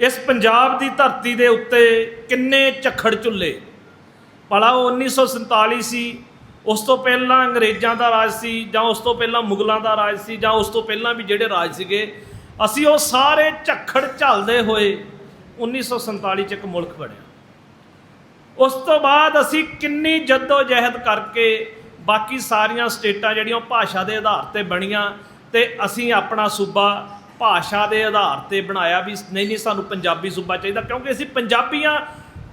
ਇਸ ਪੰਜਾਬ ਦੀ ਧਰਤੀ ਦੇ ਉੱਤੇ ਕਿੰਨੇ ਝੱਖੜ ਝੁੱਲੇ? ਭਲਾ ਉਹ 1947 ਸੀ ਉਸ ਤੋਂ ਪਹਿਲਾਂ ਅੰਗਰੇਜ਼ਾਂ ਦਾ ਰਾਜ ਸੀ, ਜਾਂ ਉਸ ਤੋਂ ਪਹਿਲਾਂ ਮੁਗਲਾਂ ਦਾ ਰਾਜ ਸੀ, ਜਾਂ ਉਸ ਤੋਂ ਪਹਿਲਾਂ ਵੀ ਜਿਹੜੇ ਰਾਜ ਸੀਗੇ, ਅਸੀਂ ਉਹ ਸਾਰੇ ਝੱਖੜ ਝੱਲਦੇ ਹੋਏ 1947 ਚ ਇੱਕ ਮੁਲਕ ਬਣਿਆ। ਉਸ ਤੋਂ ਬਾਅਦ ਅਸੀਂ ਕਿੰਨੀ ਜਹਿਦ ਕਰਕੇ ਬਾਕੀ ਸਾਰੀਆਂ ਸਟੇਟਾਂ ਜਿਹੜੀਆਂ ਉਹ ਭਾਸ਼ਾ ਦੇ ਆਧਾਰ ਤੇ ਬਣੀਆਂ, ਤੇ ਅਸੀਂ ਆਪਣਾ ਸੂਬਾ ਭਾਸ਼ਾ ਦੇ ਆਧਾਰ ਤੇ ਬਣਾਇਆ ਵੀ ਨਹੀਂ ਨਹੀਂ ਸਾਨੂੰ ਪੰਜਾਬੀ ਸੂਬਾ ਚਾਹੀਦਾ, ਕਿਉਂਕਿ ਅਸੀਂ ਪੰਜਾਬੀਆਂ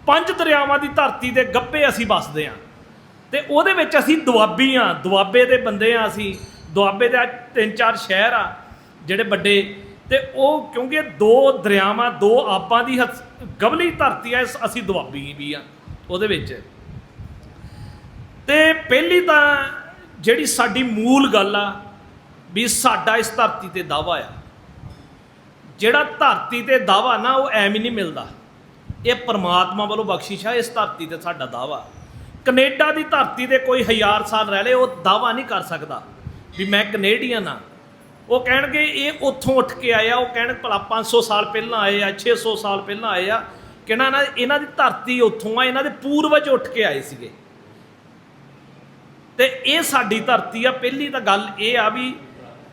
ਪੰਜ ਦਰਿਆਵਾਂ ਦੀ ਧਰਤੀ ਦੇ ਗੱਪੇ ਅਸੀਂ ਵੱਸਦੇ ਹਾਂ। ਤੇ ਉਹਦੇ ਵਿੱਚ ਅਸੀਂ ਦੁਆਬੀ ਹਾਂ, ਦੁਆਬੇ ਦੇ ਬੰਦੇ ਹਾਂ ਅਸੀਂ। ਦੁਆਬੇ ਦੇ ਤਿੰਨ ਚਾਰ ਸ਼ਹਿਰ ਆ, ਜਿਹੜੇ ਵੱਡੇ। ਤੇ ਉਹ ਕਿਉਂਕਿ ਦੋ ਦਰਿਆਵਾਂ, ਦੋ ਆਪਾਂ ਦੀ ਹਸ- ਗਵਲੀ ਧਰਤੀ ਆ ਅਸੀਂ ਦੁਆਬੀ ਵੀ ਆ ਉਹਦੇ ਵਿੱਚ। ਤੇ ਪਹਿਲੀ ਤਾਂ ਜਿਹੜੀ ਸਾਡੀ ਮੂਲ ਗੱਲ ਆ, ਵੀ ਸਾਡਾ ਇਸ ਧਰਤੀ ਤੇ ਦਾਵਾ ਆ। ਜਿਹੜਾ ਧਰਤੀ ਤੇ ਦਾਵਾ ਨਾ, ਉਹ ਐਵੇਂ ਨਹੀਂ ਮਿਲਦਾ। ਇਹ ਪਰਮਾਤਮਾ ਵੱਲੋਂ ਬਖਸ਼ਿਸ਼ ਆ, ਇਸ ਧਰਤੀ ਤੇ ਸਾਡਾ ਦਾਵਾ। ਕੈਨੇਡਾ ਦੀ ਧਰਤੀ ਤੇ ਕੋਈ ਹਜ਼ਾਰ ਸਾਲ ਰਹਿ ਲੇ ਉਹ ਦਾਵਾ ਨਹੀਂ ਕਰ ਸਕਦਾ ਵੀ ਮੈਂ ਕੈਨੇਡੀਅਨ ਆ। ਉਹ ਕਹਿਣਗੇ, ਇਹ ਉੱਥੋਂ ਉੱਠ ਕੇ ਆਇਆ, ਉਹ ਕਹਿਣ ਭਲਾ 500 ਸਾਲ ਪਹਿਲਾਂ ਆਏ ਆ 600 ਸਾਲ ਪਹਿਲਾਂ ਆਏ ਆ ਕਿਹਨਾਂ ਨਾ, ਇਹਨਾਂ ਦੀ ਧਰਤੀ ਉੱਥੋਂ ਆ, ਇਹਨਾਂ ਦੇ ਪੂਰਵਜ ਉੱਠ ਕੇ ਆਏ ਸੀਗੇ। ਤੇ ਇਹ ਸਾਡੀ ਧਰਤੀ ਆ, ਪਹਿਲੀ ਤਾਂ ਗੱਲ ਇਹ ਆ ਵੀ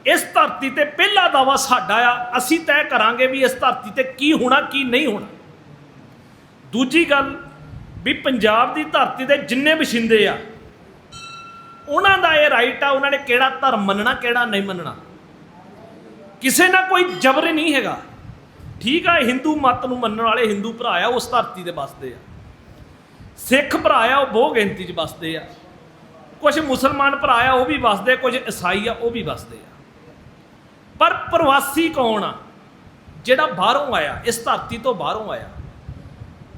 ਇਸ ਧਰਤੀ ਤੇ ਪਹਿਲਾ ਦਾਵਾ ਸਾਡਾ ਆ, ਅਸੀਂ ਤੈਅ ਕਰਾਂਗੇ ਵੀ ਇਸ ਧਰਤੀ ਤੇ ਕੀ ਹੋਣਾ, ਕੀ ਨਹੀਂ ਹੋਣਾ। ਦੂਜੀ ਗੱਲ ਵੀ ਪੰਜਾਬ ਦੀ ਧਰਤੀ ਦੇ ਜਿੰਨੇ ਵਸਿੰਦੇ ਆ, ਉਹਨਾਂ ਦਾ ਇਹ ਰਾਈਟ ਆ, ਉਹਨਾਂ ਨੇ ਕਿਹੜਾ ਧਰਮ ਮੰਨਣਾ, ਕਿਹੜਾ ਨਹੀਂ ਮੰਨਣਾ। ਕਿਸੇ ਨਾਲ ਕੋਈ ਜ਼ਬਰ ਨਹੀਂ ਹੈਗਾ। ਠੀਕ ਆ ਹਿੰਦੂ ਮਤ ਨੂੰ ਮੰਨਣ ਵਾਲੇ ਹਿੰਦੂ ਭਰਾ ਆ ਉਸ ਧਰਤੀ ਤੇ ਵੱਸਦੇ ਆ। ਸਿੱਖ ਭਰਾ ਆ, ਉਹ ਬਹੁ ਗਿਣਤੀ 'ਚ ਵੱਸਦੇ ਆ। ਕੁਝ ਮੁਸਲਮਾਨ ਭਰਾ ਆ, ਉਹ ਵੀ ਵੱਸਦੇ ਕੁਝ ਈਸਾਈ ਆ, ਉਹ ਵੀ ਵੱਸਦੇ ਆ। ਪਰ ਪ੍ਰਵਾਸੀ ਕੌਣ ਆ? ਜਿਹੜਾ ਬਾਹਰੋਂ ਆਇਆ, ਇਸ ਧਰਤੀ ਤੋਂ ਬਾਹਰੋਂ ਆਇਆ।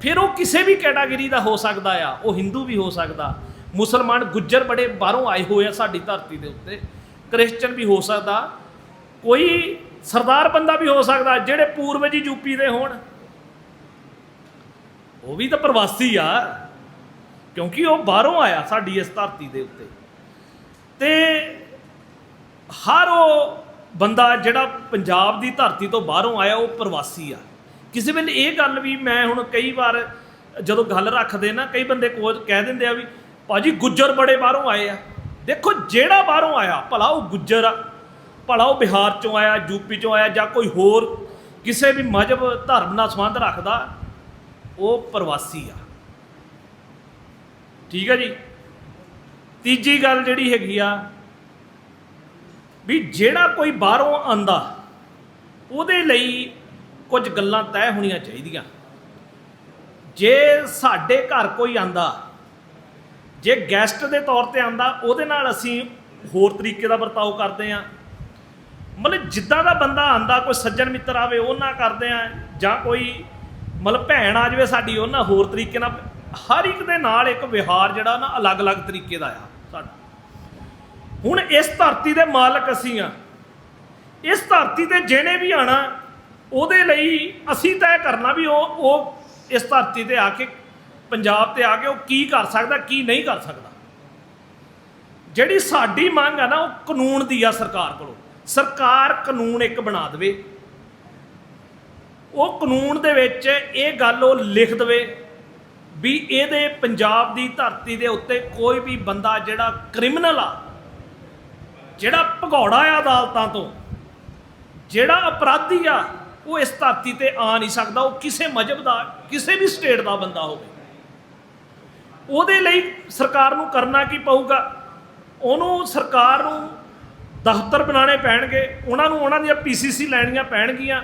ਫਿਰ ਉਹ ਕਿਸੇ ਵੀ ਕੈਟਾਗਰੀ ਦਾ ਹੋ ਸਕਦਾ ਆ। ਉਹ ਹਿੰਦੂ ਵੀ ਹੋ ਸਕਦਾ। ਮੁਸਲਮਾਨ ਗੁੱਜਰ ਬੜੇ ਬਾਹਰੋਂ ਆਏ ਹੋਏ ਆ ਸਾਡੀ ਧਰਤੀ ਦੇ ਉੱਤੇ। ਕ੍ਰਿਸਚਨ ਵੀ ਹੋ ਸਕਦਾ। ਕੋਈ ਸਰਦਾਰ ਬੰਦਾ ਵੀ ਹੋ ਸਕਦਾ, ਜਿਹੜੇ ਪੂਰਵਜੀ ਯੂਪੀ ਦੇ ਹੋਣ। ਉਹ ਵੀ ਤਾਂ ਪ੍ਰਵਾਸੀ ਆ, ਕਿਉਂਕਿ ਉਹ ਬਾਹਰੋਂ ਆਇਆ ਸਾਡੀ ਇਸ ਧਰਤੀ ਦੇ ਉੱਤੇ। ਤੇ ਹਰ ਉਹ ਬੰਦਾ ਜਿਹੜਾ ਪੰਜਾਬ ਦੀ ਧਰਤੀ ਤੋਂ ਬਾਹਰੋਂ ਆਇਆ, ਉਹ ਪ੍ਰਵਾਸੀ ਆ। ਕਿਸੇ ਵੇਲੇ ਇਹ ਗੱਲ ਵੀ ਮੈਂ ਹੁਣ ਕਈ ਵਾਰ ਜਦੋਂ ਗੱਲ ਰੱਖਦੇ ਨਾ, ਕਈ ਬੰਦੇ ਕੋਲ ਕਹਿ ਦਿੰਦੇ ਆ ਵੀ, ਭਾਜੀ ਗੁੱਜਰ ਬੜੇ ਬਾਹਰੋਂ ਆਏ ਆ। ਦੇਖੋ, ਜਿਹੜਾ ਬਾਹਰੋਂ ਆਇਆ, ਭਲਾ ਉਹ ਗੁੱਜਰ ਆ, ਭਲਾ ਉਹ ਬਿਹਾਰ ਚੋਂ ਆਇਆ ਯੂਪੀ ਚੋਂ ਆਇਆ ਜਾਂ ਕੋਈ ਹੋਰ ਕਿਸੇ ਵੀ ਮਜ਼ਹਬ, ਧਰਮ ਨਾਲ ਸੰਬੰਧ ਰੱਖਦਾ, ਉਹ ਪ੍ਰਵਾਸੀ ਆ। ਠੀਕ ਹੈ ਜੀ? ਤੀਜੀ ਗੱਲ ਜਿਹੜੀ ਹੈਗੀ ਆ ਵੀ ਜਿਹੜਾ ਕੋਈ ਬਾਹਰੋਂ ਆਂਦਾ ਉਹਦੇ ਲਈ ਕੁਝ ਗੱਲਾਂ ਤੈਅ ਹੋਣੀਆਂ ਚਾਹੀਦੀਆਂ। ਜੇ ਸਾਡੇ ਘਰ ਕੋਈ ਆਂਦਾ ਜੇ ਗੈਸਟ ਦੇ ਤੌਰ ਤੇ ਆਂਦਾ ਉਹਦੇ ਨਾਲ ਅਸੀਂ ਹੋਰ ਤਰੀਕੇ ਦਾ ਵਰਤਾਓ ਕਰਦੇ ਆ ਮਤਲਬ ਜਿੱਦਾਂ ਦਾ ਬੰਦਾ ਆਂਦਾ ਕੋਈ ਸੱਜਣ ਮਿੱਤਰ ਆਵੇ, ਉਹ ਨਾ ਕਰਦੇ ਆ, ਜਾਂ ਕੋਈ ਮਤਲਬ ਭੈਣ ਆ ਜਾਵੇ ਸਾਡੀ ਉਹਨਾਂ ਹੋਰ ਤਰੀਕੇ ਨਾਲ, ਹਰ ਇੱਕ ਦੇ ਨਾਲ ਇੱਕ ਵਿਹਾਰ ਜਿਹੜਾ ਨਾ ਅਲੱਗ-ਅਲੱਗ ਤਰੀਕੇ ਦਾ ਆ ਸਾਡਾ। ਹੁਣ ਇਸ ਧਰਤੀ ਦੇ ਮਾਲਕ ਅਸੀਂ ਆ। ਇਸ ਧਰਤੀ ਤੇ ਜਿਹਨੇ ਵੀ ਆਣਾ ਉਹਦੇ ਲਈ ਅਸੀਂ ਤੈਅ ਕਰਨਾ ਵੀ ਉਹ ਉਹ ਇਸ ਧਰਤੀ ਤੇ ਆ ਕੇ, ਪੰਜਾਬ ਤੇ ਆ ਕੇ ਉਹ ਕੀ ਕਰ ਸਕਦਾ, ਕੀ ਨਹੀਂ ਕਰ ਸਕਦਾ। ਜਿਹੜੀ ਸਾਡੀ ਮੰਗ ਆ ਨਾ, ਉਹ ਕਾਨੂੰਨ ਦੀ ਆ ਸਰਕਾਰ ਕੋਲੋਂ। ਸਰਕਾਰ ਕਾਨੂੰਨ ਇੱਕ ਬਣਾ ਦੇਵੇ। ਉਹ ਕਾਨੂੰਨ ਦੇ ਵਿੱਚ ਇਹ ਗੱਲ ਉਹ ਲਿਖ ਦੇਵੇ ਵੀ ਇਹਦੇ ਪੰਜਾਬ ਦੀ ਧਰਤੀ ਦੇ ਉੱਤੇ ਕੋਈ ਵੀ ਬੰਦਾ ਜਿਹੜਾ ਕ੍ਰਿਮੀਨਲ ਆ ਜਿਹੜਾ ਭਗੌੜਾ ਆ ਅਦਾਲਤਾਂ ਤੋਂ, ਜਿਹੜਾ ਅਪਰਾਧੀ ਆ, ਉਹ ਇਸ ਧਰਤੀ ਤੇ ਆ ਨਹੀਂ ਸਕਦਾ, ਉਹ ਕਿਸੇ ਮਜਹਬ ਦਾ, ਕਿਸੇ ਵੀ ਸਟੇਟ ਦਾ ਬੰਦਾ ਹੋਵੇ। ਉਹਦੇ ਲਈ ਸਰਕਾਰ ਨੂੰ ਕਰਨਾ ਕੀ ਪਊਗਾ? ਉਹਨੂੰ ਸਰਕਾਰ ਨੂੰ ਦਫ਼ਤਰ ਬਣਾਉਣੇ ਪੈਣਗੇ, ਉਹਨਾਂ ਨੂੰ ਉਹਨਾਂ ਦੀਆਂ ਪੀਸੀਸੀ ਲੈਣੀਆਂ ਪੈਣਗੀਆਂ।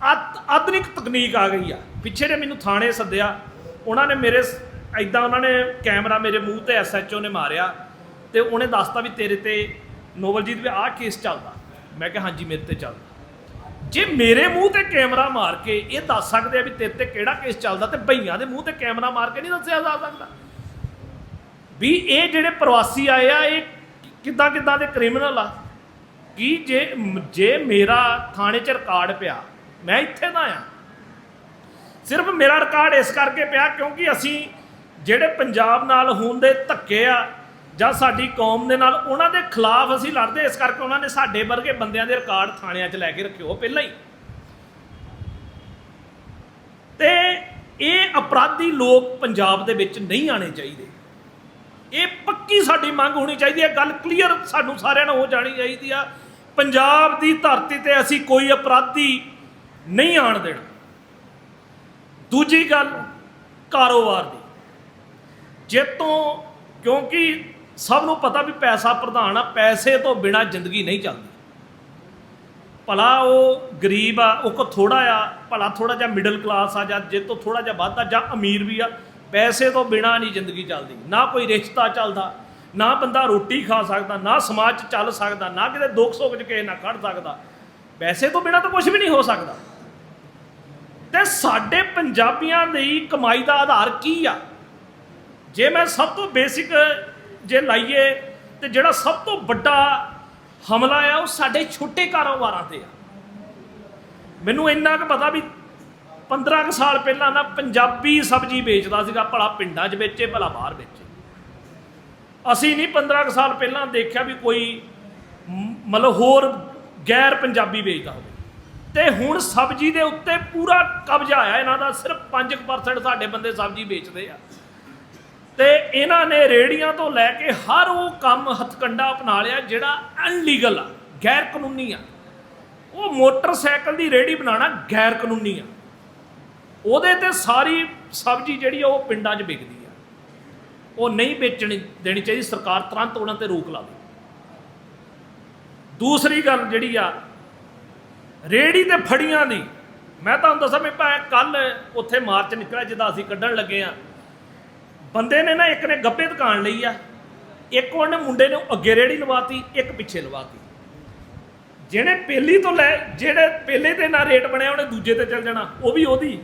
ਆਧੁਨਿਕ ਤਕਨੀਕ ਆ ਗਈ ਆ। ਪਿੱਛੇ ਜੇ ਮੈਨੂੰ ਥਾਣੇ ਸੱਦਿਆ, ਉਹਨਾਂ ਨੇ ਮੇਰੇ ਐਦਾਂ ਉਹਨਾਂ ਨੇ ਕੈਮਰਾ ਮੇਰੇ ਮੂੰਹ ਤੇ ਐਸਐਚਓ ਨੇ ਮਾਰਿਆ, ਤੇ ਉਹਨੇ ਦੱਸਤਾ ਵੀ ਤੇਰੇ ਤੇ ਨੋਵਲਜੀਤ ਵੀ ਆਹ ਕੇਸ ਚੱਲਦਾ। ਮੈਂ ਕਿਹਾ, ਹਾਂਜੀ, ਮੇਰੇ ਤੇ ਚੱਲਦਾ। ਜੇ ਮੇਰੇ ਮੂੰਹ ਤੇ ਕੈਮਰਾ ਮਾਰ ਕੇ ਇਹ ਦੱਸ ਸਕਦੇ ਆ ਵੀ ਤੇਰੇ ਤੇ ਕਿਹੜਾ ਕੇਸ ਚੱਲਦਾ ਤੇ ਭਈਆਂ ਦੇ ਮੂੰਹ ਤੇ ਕੈਮਰਾ ਮਾਰ ਕੇ ਨਹੀਂ ਦੱਸਿਆ ਜਾ ਸਕਦਾ। ਵੀ ਇਹ ਜਿਹੜੇ ਪ੍ਰਵਾਸੀ ਆਏ ਆ, ਇਹ ਕਿੱਦਾਂ ਕਿੱਦਾਂ ਦੇ ਕ੍ਰਿਮੀਨਲ ਆ? ਕੀ ਜੇ ਜੇ ਮੇਰਾ ਥਾਣੇ 'ਚ ਰਿਕਾਰਡ ਪਿਆ, ਮੈਂ ਇੱਥੇ ਦਾ ਆ ਸਿਰਫ ਮੇਰਾ ਰਿਕਾਰਡ ਇਸ ਕਰਕੇ ਪਿਆ ਕਿਉਂਕਿ ਅਸੀਂ ਜਿਹੜੇ ਪੰਜਾਬ ਨਾਲ ਹੋਣ ਦੇ ਧੱਕੇ ਆ ਜਾਂ ਸਾਡੀ ਕੌਮ ਦੇ ਨਾਲ ਉਹਨਾਂ ਦੇ ਖਿਲਾਫ ਅਸੀਂ ਲੜਦੇ, ਇਸ ਕਰਕੇ ਉਹਨਾਂ ਨੇ ਸਾਡੇ ਵਰਗੇ ਬੰਦਿਆਂ ਦੇ ਰਿਕਾਰਡ ਥਾਣਿਆਂ 'ਚ ਲੈ ਕੇ ਰੱਖਿਓ ਪਹਿਲਾਂ ਹੀ। ਇਹ ਅਪਰਾਧੀ ਲੋਕ ਪੰਜਾਬ ਦੇ ਵਿੱਚ ਨਹੀਂ ਆਣੇ ਚਾਹੀਦੇ। ਇਹ ਪੱਕੀ ਸਾਡੀ ਮੰਗ ਹੋਣੀ ਚਾਹੀਦੀ ਹੈ ਗੱਲ ਕਲੀਅਰ ਸਾਨੂੰ ਸਾਰਿਆਂ ਨੂੰ ਹੋ ਜਾਣੀ ਚਾਹੀਦੀ ਆ। ਪੰਜਾਬ ਦੀ ਧਰਤੀ ਤੇ ਅਸੀਂ ਕੋਈ ਅਪਰਾਧੀ ਨਹੀਂ ਆਣ ਦੇਣਾ। ਦੂਜੀ ਗੱਲ, ਕਾਰੋਬਾਰ ਦੀ। ਜੇ ਤੋਂ ਕਿਉਂਕਿ ਸਭ ਨੂੰ ਪਤਾ ਵੀ ਪੈਸਾ ਪ੍ਰਧਾਨ ਆ, ਪੈਸੇ ਤੋਂ ਬਿਨਾ ਜ਼ਿੰਦਗੀ ਨਹੀਂ ਚੱਲਦੀ। ਭਲਾ ਉਹ ਗਰੀਬ ਆ, ਉਹ ਕੋ ਥੋੜਾ ਆ, ਭਲਾ ਥੋੜਾ ਜਿਹਾ ਮਿਡਲ ਕਲਾਸ ਆ, ਜਾਂ ਜੇ ਤੋਂ ਥੋੜਾ ਜਿਹਾ ਵੱਧ ਆ, ਜਾਂ ਅਮੀਰ ਵੀ ਆ, ਪੈਸੇ ਤੋਂ ਬਿਨਾ ਨਹੀਂ ਜ਼ਿੰਦਗੀ ਚੱਲਦੀ। ਨਾ ਕੋਈ ਰਿਸ਼ਤਾ ਚੱਲਦਾ, ਨਾ ਬੰਦਾ ਰੋਟੀ ਖਾ ਸਕਦਾ, ਨਾ ਸਮਾਜ 'ਚ ਚੱਲ ਸਕਦਾ, ਨਾ ਕਿਤੇ ਦੁੱਖ ਸੁੱਖ 'ਚ ਕਿਸੇ ਨਾਲ ਖੜ ਸਕਦਾ। ਪੈਸੇ ਤੋਂ ਬਿਨਾ ਤਾਂ ਕੁਝ ਵੀ ਨਹੀਂ ਹੋ ਸਕਦਾ। ਤੇ ਸਾਡੇ ਪੰਜਾਬੀਆਂ ਦੀ ਕਮਾਈ ਦਾ ਆਧਾਰ ਕੀ ਆ? ਜੇ ਮੈਂ ਸਭ ਤੋਂ ਬੇਸਿਕ ਜੇ ਲਾਈਏ ਤੇ ਜਿਹੜਾ ਸਭ ਤੋਂ ਵੱਡਾ ਹਮਲਾ ਆ, ਉਹ ਸਾਡੇ ਛੋਟੇ ਕਾਰੋਬਾਰਾਂ ਤੇ ਆ। ਮੈਨੂੰ ਇੰਨਾ ਕੁ ਪਤਾ ਵੀ 15 ਕੁ ਸਾਲ ਪਹਿਲਾਂ ਨਾ ਪੰਜਾਬੀ ਸਬਜ਼ੀ ਵੇਚਦਾ ਸੀਗਾ, ਭਲਾ ਪਿੰਡਾਂ 'ਚ ਵੇਚੇ, ਭਲਾ ਬਾਹਰ ਵੇਚੇ। ਅਸੀਂ ਨਹੀਂ 15 ਕੁ ਸਾਲ ਪਹਿਲਾਂ ਦੇਖਿਆ ਵੀ ਕੋਈ ਮਤਲਬ ਹੋਰ ਗੈਰ ਪੰਜਾਬੀ ਵੇਚਦਾ ਹੋਵੇ। ਤੇ ਹੁਣ ਸਬਜ਼ੀ ਦੇ ਉੱਤੇ ਪੂਰਾ ਕਬਜ਼ਾ ਆਇਆ ਇਹਨਾਂ ਦਾ ਸਿਰਫ 5% ਸਾਡੇ ਬੰਦੇ ਸਬਜ਼ੀ ਵੇਚਦੇ ਆ। ਤੇ ਇਹਨਾਂ ਨੇ ਰੇੜੀਆਂ ਤੋਂ ਲੈ ਕੇ ਹਰ ਉਹ ਕੰਮ ਹਥਕੰਡਾ ਅਪਣਾ ਲਿਆ ਜਿਹੜਾ ਅਨਲੀਗਲ ਆ ਗੈਰ ਕਾਨੂੰਨੀ ਆ। ਉਹ ਮੋਟਰਸਾਈਕਲ ਦੀ ਰੇੜੀ ਬਣਾਉਣਾ ਗੈਰ ਕਾਨੂੰਨੀ ਆ। ਉਹਦੇ ਤੇ ਸਾਰੀ ਸਬਜ਼ੀ ਜਿਹੜੀ ਆ ਉਹ ਪਿੰਡਾਂ 'ਚ ਵਿਕਦੀ ਆ। ਉਹ ਨਹੀਂ ਵੇਚਣੀ ਦੇਣੀ ਚਾਹੀਦੀ, ਸਰਕਾਰ ਤੁਰੰਤ ਉਹਨਾਂ ਤੇ ਰੋਕ ਲਾਵੇ। ਦੂਸਰੀ ਗੱਲ ਜਿਹੜੀ ਆ ਰੇੜੀ ਤੇ ਫੜੀਆਂ ਦੀ ਮੈਂ ਤੁਹਾਨੂੰ ਦੱਸਾਂ ਵੀ ਭਾਵੇਂ ਕੱਲ ਉੱਥੇ ਮਾਰਚ ਨਿਕਲਿਆ, ਜਿੱਦਾਂ ਅਸੀਂ ਕੱਢਣ ਲੱਗੇ ਆ ਬੰਦੇ ਨੇ ਨਾ ਇੱਕ ਨੇ ਗੱਪੇ ਦੁਕਾਨ ਲਈ ਆ, ਇੱਕ ਉਹਨੇ ਮੁੰਡੇ ਨੂੰ ਅੱਗੇ ਰੇੜੀ ਲਵਾਤੀ, ਇੱਕ ਪਿੱਛੇ ਲਵਾਤੀ। ਜਿਹੜੇ ਪਹਿਲੀ ਤੋਂ ਲੈ, ਜਿਹੜੇ ਪਹਿਲੇ ਤੇ ਨਾ ਰੇਟ ਬਣਿਆ ਉਹਨੇ ਦੂਜੇ ਤੇ ਚੱਲ ਜਾਣਾ, ਉਹ ਵੀ ਉਹਦੀ।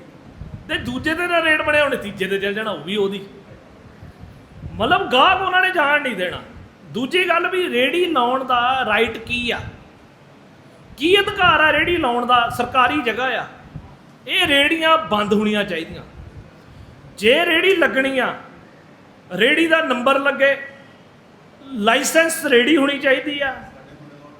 ਤੇ ਦੂਜੇ ਤੇ ਨਾ ਰੇਟ ਬਣਿਆ, ਉਹਨੇ ਤੀਜੇ ਤੇ ਚੱਲ ਜਾਣਾ, ਉਹ ਵੀ ਉਹਦੀ। ਮਤਲਬ ਗਾਹਕ ਉਹਨਾਂ ਨੇ ਜਾਣ ਨਹੀਂ ਦੇਣਾ। ਦੂਜੀ ਗੱਲ ਵੀ ਰੇੜੀ ਲਾਉਣ ਦਾ ਰਾਈਟ ਕੀ ਆ? ਕੀ ਅਧਿਕਾਰ ਆ ਰੇੜੀ ਲਾਉਣ ਦਾ? ਸਰਕਾਰੀ ਜਗ੍ਹਾ ਆ। ਇਹ ਰੇੜੀਆਂ ਬੰਦ ਹੋਣੀਆਂ ਚਾਹੀਦੀਆਂ। ਜੇ ਰੇੜੀ ਲੱਗਣੀ ਆ ਰੇੜੀ ਦਾ ਨੰਬਰ ਲੱਗੇ, ਲਾਇਸੈਂਸ ਰੇੜੀ ਹੋਣੀ ਚਾਹੀਦੀ ਆ।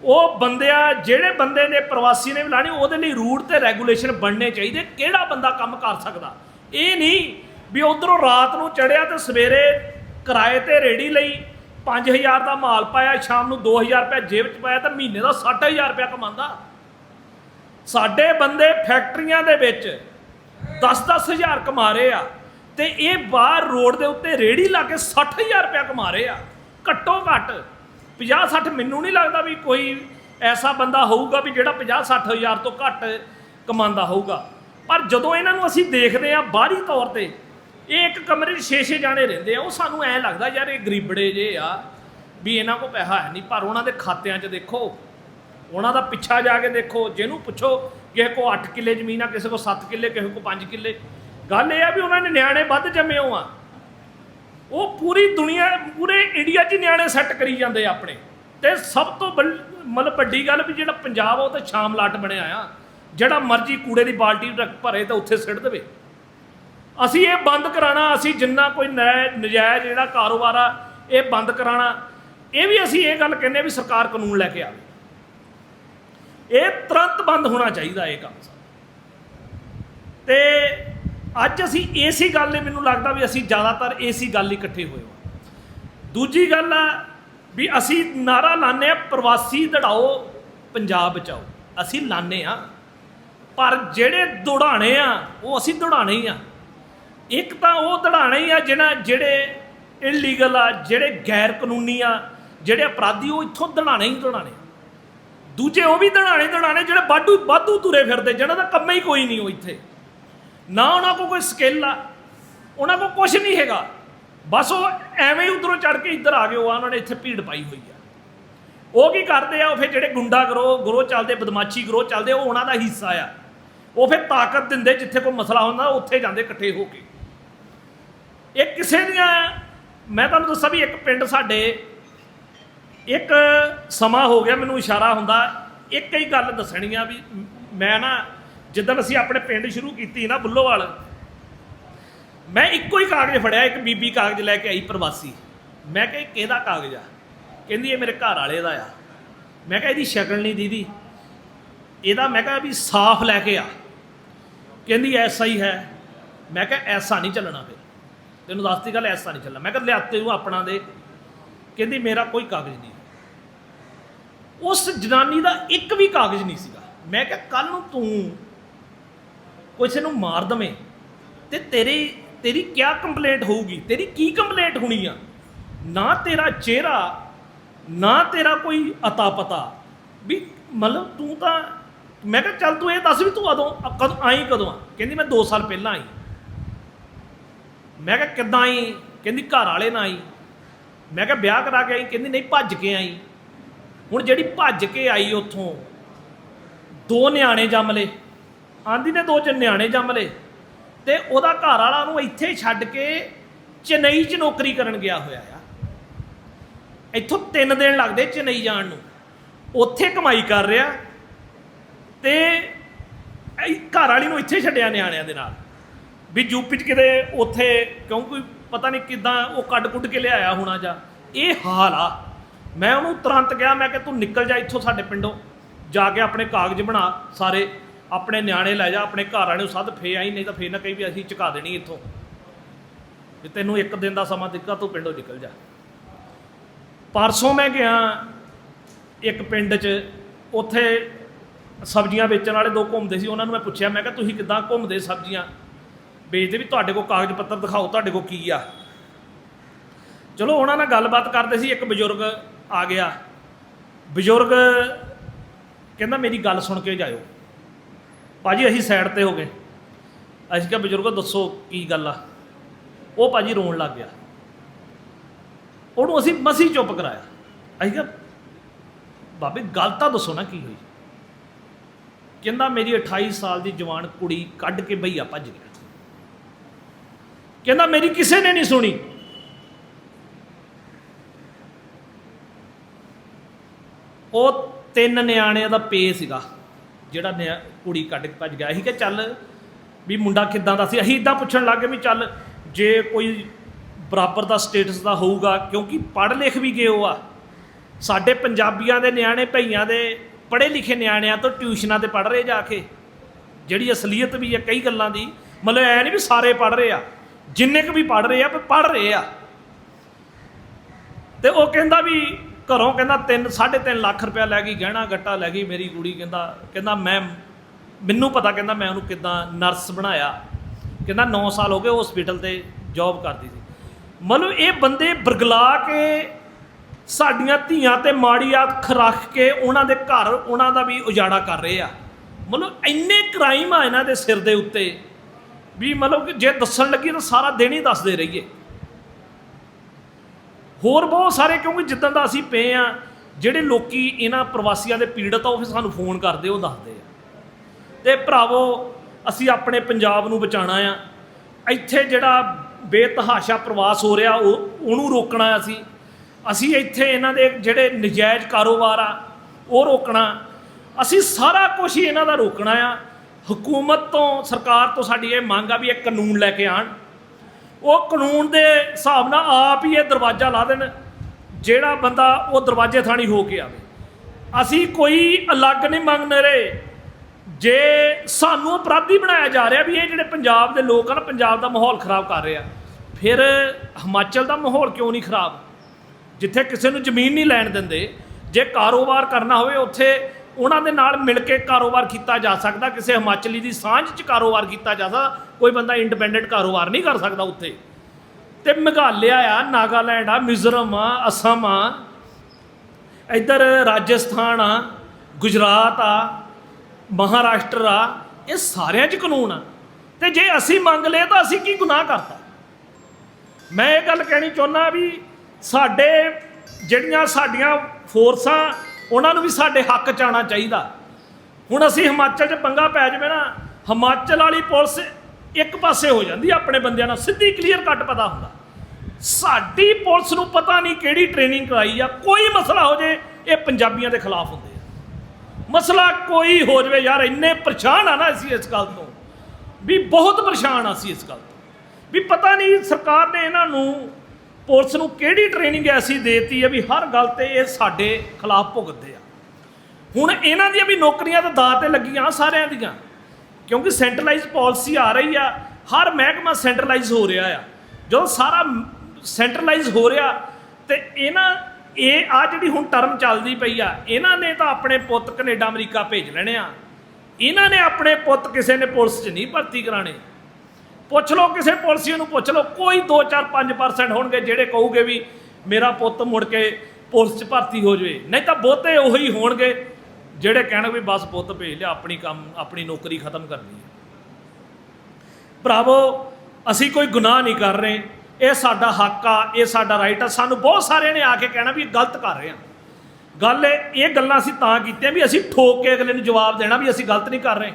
ਉਹ ਬੰਦਿਆ, ਜਿਹੜੇ ਬੰਦੇ ਨੇ ਪ੍ਰਵਾਸੀ ਨੇ ਵੀ ਲਾਣੀ ਉਹਦੇ ਲਈ ਰੂਟ ਤੇ ਰੈਗੂਲੇਸ਼ਨ ਬਣਨੇ ਚਾਹੀਦੇ, ਕਿਹੜਾ ਬੰਦਾ ਕੰਮ ਕਰ ਸਕਦਾ? ਇਹ ਨਹੀਂ ਵੀ ਉਧਰੋਂ ਰਾਤ ਨੂੰ ਚੜਿਆ ਤੇ ਸਵੇਰੇ ਕਿਰਾਏ ਤੇ ਰੇੜੀ ਲਈ 5000 ਦਾ ਮਾਲ ਪਾਇਆ, ਸ਼ਾਮ ਨੂੰ 2000 ਰੁਪਏ ਜੇਬ 'ਚ ਪਾਇਆ ਤਾਂ ਮਹੀਨੇ ਦਾ 60000 ਰੁਪਏ ਕਮਾਉਂਦਾ। ਸਾਡੇ ਬੰਦੇ ਫੈਕਟਰੀਆਂ ਦੇ ਵਿੱਚ 10-10 ਹਜ਼ਾਰ ਕਮਾ ਰਹੇ ਆ। ਤੇ ਇਹ ਬਾਹਰ ਰੋਡ ਦੇ ਉੱਤੇ ਰੇੜੀ ਲਾ ਕੇ 60000 ਰੁਪਇਆ ਕਮਾ ਰਹੇ ਆ। ਘੱਟੋ ਘੱਟ 50-60 ਮੈਨੂੰ ਨਹੀਂ ਲੱਗਦਾ ਵੀ ਕੋਈ ਐਸਾ ਬੰਦਾ ਹੋਊਗਾ ਵੀ ਜਿਹੜਾ 50-60 ਹਜ਼ਾਰ ਤੋਂ ਘੱਟ ਕਮਾਉਂਦਾ ਹੋਊਗਾ। ਪਰ ਜਦੋਂ ਇਹਨਾਂ ਨੂੰ ਅਸੀਂ ਦੇਖਦੇ ਆ ਬਾਹਰੀ ਤੌਰ ਤੇ, ਇਹ ਇੱਕ ਕਮਰੇ 'ਚ 6-6 ਜਾਣੇ ਰਹਿੰਦੇ ਆ, ਉਹ ਸਾਨੂੰ ਐਂ ਲੱਗਦਾ ਯਾਰ ਇਹ ਗਰੀਬੜੇ ਜੇ ਆ, ਵੀ ਇਹਨਾਂ ਕੋਲ ਪੈਸਾ ਹੈ ਨਹੀਂ। ਪਰ ਉਹਨਾਂ ਦੇ ਖਾਤਿਆਂ 'ਚ ਦੇਖੋ, ਉਹਨਾਂ ਦਾ ਪਿੱਛਾ ਜਾ ਕੇ ਦੇਖੋ, ਜਿਹਨੂੰ ਪੁੱਛੋ, ਕਿਸੇ ਕੋ 8 ਕਿੱਲੇ ਜ਼ਮੀਨ ਆ, ਕਿਸੇ ਕੋ 7 ਕਿੱਲੇ, ਕਿਸੇ ਕੋ 5 ਕਿੱਲੇ ਗੱਲ ਇਹ ਆ ਵੀ ਉਹਨਾਂ ਨੇ ਨਿਆਣੇ ਵੱਧ ਜੰਮੇ ਹੋ ਆ ਉਹ ਪੂਰੀ ਦੁਨੀਆ, ਪੂਰੇ ਇੰਡੀਆ 'ਚ ਨਿਆਣੇ ਸੈੱਟ ਕਰੀ ਜਾਂਦੇ ਆਪਣੇ। ਤੇ ਸਭ ਤੋਂ ਮਤਲਬ ਵੱਡੀ ਗੱਲ ਵੀ ਜਿਹੜਾ ਪੰਜਾਬ ਆ, ਉਹ ਤਾਂ ਸ਼ਾਮ ਲਾਟ ਬਣਿਆ ਆ। ਜਿਹੜਾ ਮਰਜ਼ੀ ਕੂੜੇ ਦੀ ਬਾਲਟੀ ਰੱਖ ਭਰੇ ਤਾਂ ਉੱਥੇ ਸਿੱਟ ਦੇਵੇ। ਅਸੀਂ ਇਹ ਬੰਦ ਕਰਾਣਾ ਅਸੀਂ ਜਿੰਨਾ ਕੋਈ ਨੈ- ਨਜਾਇਜ਼ ਜਿਹੜਾ ਕਾਰੋਬਾਰ ਆ, ਇਹ ਬੰਦ ਕਰਾਣਾ ਇਹ ਵੀ ਅਸੀਂ ਇਹ ਗੱਲ ਕਹਿੰਦੇ ਆ ਵੀ ਸਰਕਾਰ ਕਾਨੂੰਨ ਲੈ ਕੇ ਆਵੇ। ਇਹ ਤੁਰੰਤ ਬੰਦ ਹੋਣਾ ਚਾਹੀਦਾ ਇਹ ਕੰਮ। ਤੇ ਅੱਜ ਅਸੀਂ ਇਸੇ ਗੱਲ ਲਈ ਮੈਨੂੰ ਲੱਗਦਾ ਵੀ ਅਸੀਂ ਜ਼ਿਆਦਾਤਰ ਇਸੇ ਗੱਲ ਇਕੱਠੇ ਹੋਏ ਹਾਂ। ਦੂਜੀ ਗੱਲ ਆ ਵੀ ਅਸੀਂ ਨਾਰਾ ਲਾਣੇ ਆ ਪ੍ਰਵਾਸੀ ਦੜਾਓ ਪੰਜਾਬ ਬਚਾਓ। ਅਸੀਂ ਲਾਣੇ ਆ ਪਰ ਜਿਹੜੇ ਦੌੜਾਣੇ ਆ, ਉਹ ਅਸੀਂ ਦੌੜਾਣੇ ਹੀ ਆ। ਇੱਕ ਤਾਂ ਉਹ ਦੜਾਣੇ ਹੀ ਆ ਜਿਹਨਾਂ ਜਿਹੜੇ ਇਲੀਗਲ ਆ, ਜਿਹੜੇ ਗੈਰ ਕਾਨੂੰਨੀ ਆ, ਜਿਹੜੇ ਅਪਰਾਧੀ, ਉਹ ਇੱਥੋਂ ਦੜਾਣੇ ਹੀ ਦੜਾਣੇ ਦੂਜੇ ਉਹ ਵੀ ਦੜਾਣੇ ਦੜਾਣੇ ਜਿਹੜੇ ਵਾਧੂ ਵਾਧੂ ਤੁਰੇ ਫਿਰਦੇ, ਜਿਹਨਾਂ ਦਾ ਕੰਮ ਹੀ ਕੋਈ ਨਹੀਂ ਉਹ ਇੱਥੇ। ਨਾ ਉਹਨਾਂ ਕੋਲ ਕੋਈ ਸਕਿੱਲ ਆ, ਉਹਨਾਂ ਕੋਲ ਕੁਝ ਨਹੀਂ ਹੈਗਾ। ਬਸ ਉਹ ਐਵੇਂ ਹੀ ਉਧਰੋਂ ਚੜ ਕੇ ਇੱਧਰ ਆ ਗਏ, ਉਹ ਆ ਉਹਨਾਂ ਨੇ ਇੱਥੇ ਭੀੜ ਪਾਈ ਹੋਈ ਆ। ਉਹ ਕੀ ਕਰਦੇ ਆ, ਉਹ ਫਿਰ ਜਿਹੜੇ ਗੁੰਡਾ ਗਰੋ ਗਰੋ ਚੱਲਦੇ, ਬਦਮਾਸ਼ੀ ਗਰੋ ਚੱਲਦੇ, ਉਹ ਉਹਨਾਂ ਦਾ ਹਿੱਸਾ ਆ। ਉਹ ਫਿਰ ਤਾਕਤ ਦਿੰਦੇ ਜਿੱਥੇ ਕੋਈ ਮਸਲਾ ਹੁੰਦਾ, ਉੱਥੇ ਜਾਂਦੇ ਇਕੱਠੇ ਹੋ ਕੇ। ਇਹ ਕਿਸੇ ਦੀਆਂ, ਮੈਂ ਤੁਹਾਨੂੰ ਦੱਸਾਂ ਵੀ ਇੱਕ ਪਿੰਡ ਸਾਡੇ, ਇੱਕ ਸਮਾਂ ਹੋ ਗਿਆ, ਮੈਨੂੰ ਇਸ਼ਾਰਾ ਹੁੰਦਾ, ਇੱਕ ਹੀ ਗੱਲ ਦੱਸਣੀ ਆ ਵੀ ਮੈਂ ਨਾ ਜਿੱਦਣ ਅਸੀਂ ਆਪਣੇ ਪਿੰਡ ਸ਼ੁਰੂ ਕੀਤੀ ਨਾ ਬੁੱਲੋਵਾਲ, ਮੈਂ ਇੱਕੋ ਹੀ ਕਾਗਜ਼ ਫੜਿਆ, ਇੱਕ ਬੀਬੀ ਕਾਗਜ਼ ਲੈ ਕੇ ਆਈ ਪ੍ਰਵਾਸੀ। ਮੈਂ ਕਿਹਾ, ਇਹ ਕਿਹਦਾ ਕਾਗਜ਼ ਆ? ਕਹਿੰਦੀ, ਇਹ ਮੇਰੇ ਘਰ ਵਾਲੇ ਦਾ ਆ। ਮੈਂ ਕਿਹਾ, ਇਹਦੀ ਸ਼ਕਲ ਨਹੀਂ ਦੀਦੀ। ਇਹਦਾ ਮੈਂ ਕਿਹਾ ਵੀ ਸਾਫ਼ ਲੈ ਕੇ ਆ। ਕਹਿੰਦੀ, ਐਸਾ ਹੀ ਹੈ। ਮੈਂ ਕਿਹਾ, ਐਸਾ ਨਹੀਂ ਚੱਲਣਾ ਫਿਰ। ਤੈਨੂੰ ਦੱਸਦੀ ਗੱਲ, ਐਸਾ ਨਹੀਂ ਚੱਲਣਾ। ਮੈਂ ਕਿਹਾ, ਲਿਆਤੇ ਤੈਨੂੰ ਆਪਣਾ ਦੇ। ਕਹਿੰਦੀ, ਮੇਰਾ ਕੋਈ ਕਾਗਜ਼ ਨਹੀਂ। ਉਸ ਜਨਾਨੀ ਦਾ ਇੱਕ ਵੀ ਕਾਗਜ਼ ਨਹੀਂ ਸੀਗਾ। ਮੈਂ ਕਿਹਾ ਕੱਲ ਨੂੰ ਤੂੰ ਕਿਸੇ ਨੂੰ ਮਾਰ ਦਵੇਂ ਤੇ ਤੇਰੀ ਤੇਰੀ ਕੀ ਕੰਪਲੇਂਟ ਹੋਊਗੀ? ਤੇਰੀ ਕੀ ਕੰਪਲੇਂਟ ਹੋਣੀ ਆ? ਨਾ ਤੇਰਾ ਚਿਹਰਾ, ਨਾ ਤੇਰਾ ਕੋਈ ਅਤਾ ਪਤਾ ਵੀ ਮਤਲਬ ਤੂੰ ਤਾਂ, ਮੈਂ ਕਿਹਾ ਚੱਲ ਤੂੰ ਇਹ ਦੱਸ ਵੀ ਤੂੰ ਅਦੋਂ ਕਦੋਂ ਆਈ ਕਦੋਂ ਆ? ਕਹਿੰਦੀ ਮੈਂ 2 ਸਾਲ ਪਹਿਲਾਂ ਆਈ। ਮੈਂ ਕਿਹਾ ਕਿੱਦਾਂ ਆਈ? ਕਹਿੰਦੀ ਘਰ ਵਾਲੇ ਨਾਲ ਆਈ। ਮੈਂ ਕਿਹਾ ਵਿਆਹ ਕਰਾ ਕੇ ਆਈ, ਕਹਿੰਦੀ ਨਹੀਂ ਭੱਜ ਕੇ ਆਈ। ਹੁਣ ਜਿਹੜੀ ਭੱਜ ਕੇ ਆਈ ਉੱਥੋਂ, ਦੋ ਨਿਆਣੇ ਜੰਮ ਲਏ। ਆਂਦੀ ਨੇ ਦੋ ਚ ਨਿਆਣੇ ਜੰਮ ਲਏ। ਤੇ ਉਹਦਾ ਘਰ ਵਾਲਾ ਨੂੰ ਇੱਥੇ ਛੱਡ ਕੇ ਚੇਨਈ 'ਚ ਨੌਕਰੀ ਕਰਨ ਗਿਆ ਹੋਇਆ ਆ। ਇੱਥੋਂ 3 ਦਿਨ ਲੱਗਦੇ ਚੇਨਈ ਜਾਣ ਨੂੰ। ਉੱਥੇ ਕਮਾਈ ਕਰ ਰਿਹਾ ਤੇ ਘਰ ਵਾਲੀ ਨੂੰ ਇੱਥੇ ਛੱਡਿਆ ਨਿਆਣਿਆਂ ਦੇ ਨਾਲ। ਵੀ ਯੂਪੀ 'ਚ ਕਿਤੇ ਉੱਥੇ ਕਿਉਂਕਿ ਪਤਾ ਨਹੀਂ ਕਿਦਾਂ ਉਹ ਕੱਢ ਕੁੱਟ ਕੇ ਲਿਆਇਆ ਹੋਣਾ ਜਾਂ। ਇਹ ਹਾਲ ਆ। ਮੈਂ ਉਹਨੂੰ ਤੁਰੰਤ ਕਿਹਾ, ਮੈਂ ਕਿ ਤੂੰ ਨਿਕਲ ਜਾ ਇੱਥੋਂ ਸਾਡੇ ਪਿੰਡੋਂ। ਜਾ ਕੇ ਆਪਣੇ ਕਾਗਜ਼ ਬਣਾ ਸਾਰੇ। ਆਪਣੇ ਨਿਆਣੇ ਲੈ ਜਾ, ਆਪਣੇ ਘਰ ਵਾਲੇ ਨੂੰ ਸੱਦ ਫੇ ਆਈ, ਨਹੀਂ ਤਾਂ ਫੇਰ ਨਾ ਕਹੀ ਵੀ ਅਸੀਂ ਚੁਕਾ ਦੇਣੀ ਇੱਥੋਂ। ਵੀ ਤੈਨੂੰ ਇੱਕ ਦਿਨ ਦਾ ਸਮਾਂ ਦਿੱਤਾ, ਤੂੰ ਪਿੰਡੋਂ ਨਿਕਲ ਜਾ। ਪਰਸੋਂ ਮੈਂ ਗਿਆ ਇੱਕ ਪਿੰਡ 'ਚ, ਉੱਥੇ ਸਬਜ਼ੀਆਂ ਵੇਚਣ ਵਾਲੇ ਦੋ ਘੁੰਮਦੇ ਸੀ, ਉਹਨਾਂ ਨੂੰ ਮੈਂ ਪੁੱਛਿਆ, ਮੈਂ ਕਿਹਾ, ਤੁਸੀਂ ਕਿੱਦਾਂ ਘੁੰਮਦੇ ਸਬਜ਼ੀਆਂ? ਵੇਚਦੇ ਵੀ, ਤੁਹਾਡੇ ਕੋਲ ਕਾਗਜ਼ ਪੱਤਰ ਦਿਖਾਓ, ਤੁਹਾਡੇ ਕੋਲ ਕੀ ਆ? ਚਲੋ, ਉਹਨਾਂ ਨਾਲ ਗੱਲਬਾਤ ਕਰਦੇ ਸੀ, ਇੱਕ ਬਜ਼ੁਰਗ ਆ ਗਿਆ। ਬਜ਼ੁਰਗ ਕਹਿੰਦਾ, ਮੇਰੀ ਗੱਲ ਸੁਣ ਕੇ ਜਾਇਓ। ਭਾਜੀ, ਅਸੀਂ ਸਾਈਡ ਤੇ ਹੋ ਗਏ। ਅਸੀਂ ਕਿਹਾ, ਬਜ਼ੁਰਗੋ, ਦੱਸੋ ਕੀ ਗੱਲ ਆ? ਉਹ ਭਾਜੀ ਰੋਣ ਲੱਗ ਗਿਆ। ਉਹਨੂੰ ਅਸੀਂ ਮਸੀ ਚੁੱਪ ਕਰਾਇਆ। ਅਸੀਂ ਕਿਹਾ, ਬਾਬੇ, ਗੱਲ ਤਾਂ ਦੱਸੋ ਨਾ ਕੀ ਹੋਈ? ਕਹਿੰਦਾ, ਮੇਰੀ 28 ਸਾਲ ਦੀ ਜਵਾਨ ਕੁੜੀ ਕੱਢ ਕੇ ਬਈਆ ਭੱਜ ਗਿਆ। ਕਹਿੰਦਾ, ਮੇਰੀ ਕਿਸੇ ਨੇ ਨਹੀਂ ਸੁਣੀ। ਉਹ ਤਿੰਨ ਨਿਆਣਿਆਂ ਦਾ ਪੇ ਸੀਗਾ। ਜਿਹੜਾ ਨਿਆ- ਕੁੜੀ ਕੱਢ ਕੇ ਭੱਜ ਗਿਆ। ਅਸੀਂ ਕਿ ਚੱਲ ਵੀ ਮੁੰਡਾ ਕਿੱਦਾਂ ਦਾ ਸੀ? ਅਸੀਂ ਇਦਾਂ ਪੁੱਛਣ ਲੱਗ ਗਏ ਵੀ ਚੱਲ ਜੇ ਕੋਈ ਬਰਾਬਰ ਦਾ ਸਟੇਟਸ ਦਾ ਹੋਊਗਾ, ਕਿਉਂਕਿ ਪੜ੍ਹ ਲਿਖ ਵੀ ਗਏ ਉਹ ਆ। ਸਾਡੇ ਪੰਜਾਬੀਆਂ ਦੇ ਨਿਆਣੇ, ਭਈਆਂ ਦੇ ਪੜ੍ਹੇ ਲਿਖੇ ਨਿਆਣਿਆਂ ਤੋਂ ਟਿਊਸ਼ਨਾਂ ਤੇ ਪੜ੍ਹ ਰਹੇ ਜਾ ਕੇ। ਜਿਹੜੀ ਅਸਲੀਅਤ ਵੀ ਹੈ ਕਈ ਗੱਲਾਂ ਦੀ, ਮਤਲਬ ਐ ਨਹੀਂ ਵੀ ਸਾਰੇ ਪੜ੍ਹ ਰਹੇ ਆ। ਜਿੰਨੇ ਕੁ ਵੀ ਪੜ੍ਹ ਰਹੇ ਆ, ਪਰ ਪੜ੍ਹ ਰਹੇ ਆ। ਤੇ ਉਹ ਕਹਿੰਦਾ ਵੀ ਘਰੋਂ ਕਹਿੰਦਾ 3 3.5 ਲੱਖ ਰੁਪਇਆ ਲੈ ਗਈ, ਗਹਿਣਾ ਗੱਟਾ ਲੈ ਗਈ ਮੇਰੀ ਕੁੜੀ, ਕਹਿੰਦਾ ਕਹਿੰਦਾ ਮੈਂ, ਮੈਨੂੰ ਪਤਾ ਕਹਿੰਦਾ ਮੈਂ ਉਹਨੂੰ ਕਿਦਾਂ ਨਰਸ ਬਣਾਇਆ। ਕਹਿੰਦਾ 9 ਸਾਲ ਹੋ ਗਏ ਹਸਪੀਟਲ ਤੇ ਜੌਬ ਕਰਦੀ ਸੀ। ਮਤਲਬ ਇਹ ਬੰਦੇ ਬਰਗਲਾ ਕੇ ਸਾਡੀਆਂ ਧੀਆਂ ਤੇ ਮਾੜੀ ਆਖ ਰੱਖ ਕੇ ਉਹਨਾਂ ਦੇ ਘਰ, ਉਹਨਾਂ ਦਾ ਵੀ ਉਜਾੜਾ ਕਰ ਰਹੇ ਆ। ਮਤਲਬ ਇੰਨੇ ਕ੍ਰਾਈਮ ਆ ਇਹਨਾਂ ਦੇ ਸਿਰ ਦੇ ਉੱਤੇ ਵੀ ਮਤਲਬ ਕਿ ਜੇ ਦੱਸਣ ਲੱਗੀ ਤਾਂ ਸਾਰਾ ਦਿਨ ਹੀ ਦੱਸਦੇ ਰਹੀਏ। ਹੋਰ ਬਹੁਤ ਸਾਰੇ, ਕਿਉਂਕਿ ਜਿੱਦਾਂ ਦਾ ਅਸੀਂ ਪਏ ਆ ਜਿਹੜੇ ਲੋਕੀ ਇਹਨਾਂ ਪ੍ਰਵਾਸੀਆਂ ਦੇ ਪੀੜਤ ਆ, ਉਹ ਫਿਰ ਸਾਨੂੰ ਫੋਨ ਕਰਦੇ, ਉਹ ਦੱਸਦੇ ਆ। ਤੇ ਭਰਾਵੋ, ਅਸੀਂ ਆਪਣੇ ਪੰਜਾਬ ਨੂੰ ਬਚਾਉਣਾ ਆ। ਇੱਥੇ ਜਿਹੜਾ ਬੇਤਹਾਸ਼ਾ ਪ੍ਰਵਾਸ ਹੋ ਰਿਹਾ, ਉਹ, ਉਹਨੂੰ ਰੋਕਣਾ ਅਸੀਂ। ਅਸੀਂ ਇੱਥੇ ਇਹਨਾਂ ਦੇ ਜਿਹੜੇ ਨਜਾਇਜ਼ ਕਾਰੋਬਾਰ ਆ, ਉਹ ਰੋਕਣਾ। ਅਸੀਂ ਸਾਰਾ ਕੁਝ ਹੀ ਇਹਨਾਂ ਦਾ ਰੋਕਣਾ ਆ। ਹਕੂਮਤ ਤੋਂ, ਸਰਕਾਰ ਤੋਂ ਸਾਡੀ ਇਹ ਮੰਗ ਆ ਵੀ ਇਹ ਕਾਨੂੰਨ ਲੈ ਕੇ ਆਣ ਉਹ ਕਾਨੂੰਨ ਦੇ ਹਿਸਾਬ ਨਾਲ ਆਪ ਹੀ ਇਹ ਦਰਵਾਜ਼ਾ ਲਾ ਦੇਣ, ਜਿਹੜਾ ਬੰਦਾ ਉਹ ਦਰਵਾਜ਼ੇ ਥਾਣੀ ਹੋ ਕੇ ਆਵੇ। ਅਸੀਂ ਕੋਈ ਅਲੱਗ ਨਹੀਂ ਮੰਗਨੇ ਰਹੇ। ਜੇ ਸਾਨੂੰ ਅਪਰਾਧੀ ਬਣਾਇਆ ਜਾ ਰਿਹਾ ਵੀ ਇਹ ਜਿਹੜੇ ਪੰਜਾਬ ਦੇ ਲੋਕ ਆ ਨਾ, ਪੰਜਾਬ ਦਾ ਮਾਹੌਲ ਖਰਾਬ ਕਰ ਰਿਹਾ ਫਿਰ ਹਿਮਾਚਲ ਦਾ ਮਾਹੌਲ ਕਿਉਂ ਨਹੀਂ ਖਰਾਬ? ਜਿੱਥੇ ਕਿਸੇ ਨੂੰ ਜ਼ਮੀਨ ਨਹੀਂ ਲੈਣ ਦਿੰਦੇ, ਜੇ ਕਾਰੋਬਾਰ ਕਰਨਾ ਹੋਵੇ, ਉੱਥੇ ਉਹਨਾਂ ਦੇ ਨਾਲ ਮਿਲ ਕੇ ਕਾਰੋਬਾਰ ਕੀਤਾ ਜਾ ਸਕਦਾ, ਕਿਸੇ ਹਿਮਾਚਲੀ ਦੀ ਸਾਂਝ 'ਚ ਕਾਰੋਬਾਰ ਕੀਤਾ ਜਾ ਸਕਦਾ ਕੋਈ ਬੰਦਾ ਇੰਡੀਪੈਂਡੈਂਟ ਕਾਰੋਬਾਰ ਨਹੀਂ ਕਰ ਸਕਦਾ ਉੱਥੇ। ਤੇ ਮੇਘਾਲਿਆ ਆ, ਨਾਗਾਲੈਂਡ ਆ, ਮਿਜ਼ੋਰਮ ਆ, ਅਸਮ ਆ, ਇੱਧਰ ਰਾਜਸਥਾਨ ਆ, ਗੁਜਰਾਤ ਆ, ਮਹਾਰਾਸ਼ਟਰ ਆ, ਇਹ ਸਾਰਿਆਂ 'ਚ ਕਾਨੂੰਨ ਆ। ਤੇ ਜੇ ਅਸੀਂ ਮੰਗ ਲਏ ਤਾਂ ਅਸੀਂ ਕੀ ਗੁਨਾਹ ਕਰਤਾ? ਮੈਂ ਇਹ ਗੱਲ ਕਹਿਣੀ ਚਾਹੁੰਦਾ ਵੀ ਸਾਡੇ ਜਿਹੜੀਆਂ ਸਾਡੀਆਂ ਫੋਰਸਾਂ ਉਹਨਾਂ ਨੂੰ ਵੀ ਸਾਡੇ ਹੱਕ ਚ ਆਉਣਾ ਚਾਹੀਦਾ। ਹੁਣ ਅਸੀਂ ਹਿਮਾਚਲ 'ਚ ਪੰਗਾ ਪੈ ਜਾਵੇ ਨਾ, ਹਿਮਾਚਲ ਵਾਲੀ ਪੁਲਿਸ ਇੱਕ ਪਾਸੇ ਹੋ ਜਾਂਦੀ ਆ, ਆਪਣੇ ਬੰਦਿਆਂ ਨਾਲ ਸਿੱਧੀ ਕਲੀਅਰ ਕੱਟ ਪਤਾ ਹੁੰਦਾ। ਸਾਡੀ ਪੁਲਿਸ ਨੂੰ ਪਤਾ ਨਹੀਂ ਕਿਹੜੀ ਟ੍ਰੇਨਿੰਗ ਕਰਾਈ ਆ, ਕੋਈ ਮਸਲਾ ਹੋ ਜੇ, ਇਹ ਪੰਜਾਬੀਆਂ ਦੇ ਖਿਲਾਫ ਹੁੰਦੇ ਆ। ਮਸਲਾ ਕੋਈ ਹੋ ਜਵੇ, ਯਾਰ ਇੰਨੇ ਪਰੇਸ਼ਾਨ ਆ ਨਾ ਅਸੀਂ ਇਸ ਗੱਲ ਤੋਂ। ਵੀ ਬਹੁਤ ਪਰੇਸ਼ਾਨ ਆ ਅਸੀਂ ਇਸ ਗੱਲ ਤੋਂ। ਵੀ ਪਤਾ ਨਹੀਂ ਸਰਕਾਰ ਨੇ ਇਹਨਾਂ ਨੂੰ, ਪੁਲਿਸ ਨੂੰ ਕਿਹੜੀ ਟ੍ਰੇਨਿੰਗ ਐਸੀ ਦੇਤੀ ਹੈ ਵੀ ਹਰ ਗੱਲ ਤੇ ਇਹ ਸਾਡੇ ਖਿਲਾਫ ਭੁਗਤਦੇ ਆ। ਹੁਣ ਇਹਨਾਂ ਦੀਆਂ ਵੀ ਨੌਕਰੀਆਂ ਤਾਂ ਦਾਅ ਤੇ ਲੱਗੀਆਂ ਸਾਰਿਆਂ ਦੀਆਂ। ਕਿਉਂਕਿ ਸੈਂਟਰਲਾਈਜ਼ ਪਾਲਿਸੀ ਆ ਰਹੀ ਆ, ਹਰ ਮਹਿਕਮਾ ਸੈਂਟਰਲਾਈਜ਼ ਹੋ ਰਿਹਾ ਆ। ਜਦੋਂ ਸਾਰਾ ਸੈਂਟਰਲਾਈਜ਼ ਹੋ ਰਿਹਾ, ਤੇ ਇਹਨਾਂ, ਇਹ ਆ ਜਿਹੜੀ ਹੁਣ ਟਰਮ ਚੱਲਦੀ ਪਈ ਆ, ਇਹਨਾਂ ਨੇ ਤਾਂ ਆਪਣੇ ਪੁੱਤ ਕੈਨੇਡਾ, ਅਮਰੀਕਾ ਭੇਜ ਲੈਣੇ ਆ। ਇਹਨਾਂ ਨੇ ਆਪਣੇ ਪੁੱਤ ਕਿਸੇ ਨੇ ਪੁਲਿਸ 'ਚ ਨਹੀਂ ਭਰਤੀ ਕਰਾਣੇ ਪੁੱਛ ਲਓ, ਕਿਸੇ ਪੁਲਿਸੀਏ ਨੂੰ ਪੁੱਛ ਲਓ, ਕੋਈ 2 4 5% ਹੋਣਗੇ ਜਿਹੜੇ ਕਹੂਗੇ ਵੀ ਮੇਰਾ ਪੁੱਤ ਮੁੜ ਕੇ ਪੁਲਿਸ 'ਚ ਭਰਤੀ ਹੋ ਜਾਵੇ। ਨਹੀਂ ਤਾਂ ਬਹੁਤੇ ਉਹੀ ਹੋਣਗੇ। ਜਿਹੜੇ ਕਹਿਣ ਵੀ ਬਸ ਪੁੱਤ ਭੇਜ ਲਿਆ, ਆਪਣੀ ਕੰਮ, ਆਪਣੀ ਨੌਕਰੀ ਖਤਮ ਕਰਨੀ ਹੈ। ਭਰਾਵੋ, ਅਸੀਂ ਕੋਈ ਗੁਨਾਹ ਨਹੀਂ ਕਰ ਰਹੇ। ਇਹ ਸਾਡਾ ਹੱਕ ਆ, ਇਹ ਸਾਡਾ ਰਾਈਟ ਆ। ਸਾਨੂੰ ਬਹੁਤ ਸਾਰਿਆਂ ਨੇ ਆ ਕੇ ਕਹਿਣਾ ਵੀ ਇਹ ਗਲਤ ਕਰ ਰਹੇ ਆ। ਗੱਲ ਇਹ ਇਹ ਗੱਲਾਂ ਅਸੀਂ ਤਾਂ ਕੀਤੀਆਂ ਵੀ ਅਸੀਂ ਠੋਕ ਕੇ ਅਗਲੇ ਨੂੰ ਜਵਾਬ ਦੇਣਾ ਵੀ ਅਸੀਂ ਗਲਤ ਨਹੀਂ ਕਰ ਰਹੇ।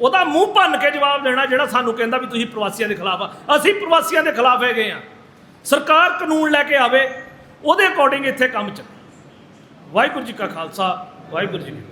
ਉਹਦਾ ਮੂੰਹ ਭੰਨ ਕੇ ਜਵਾਬ ਦੇਣਾ ਜਿਹੜਾ ਸਾਨੂੰ ਕਹਿੰਦਾ ਵੀ ਤੁਸੀਂ ਪ੍ਰਵਾਸੀਆਂ ਦੇ ਖਿਲਾਫ ਆ। ਅਸੀਂ ਪ੍ਰਵਾਸੀਆਂ ਦੇ ਖਿਲਾਫ ਹੈਗੇ ਆ। ਸਰਕਾਰ ਕਾਨੂੰਨ ਲੈ ਕੇ ਆਵੇ, ਉਹਦੇ ਅਕੋਰਡਿੰਗ ਇੱਥੇ ਕੰਮ ਚੱਲੇ ਵਾਹਿਗੁਰੂ ਜੀ ਕਾ ਖਾਲਸਾ। ਵਾਹਿਗੁਰੂ ਜੀ ਕੀ ਫਤਿਹ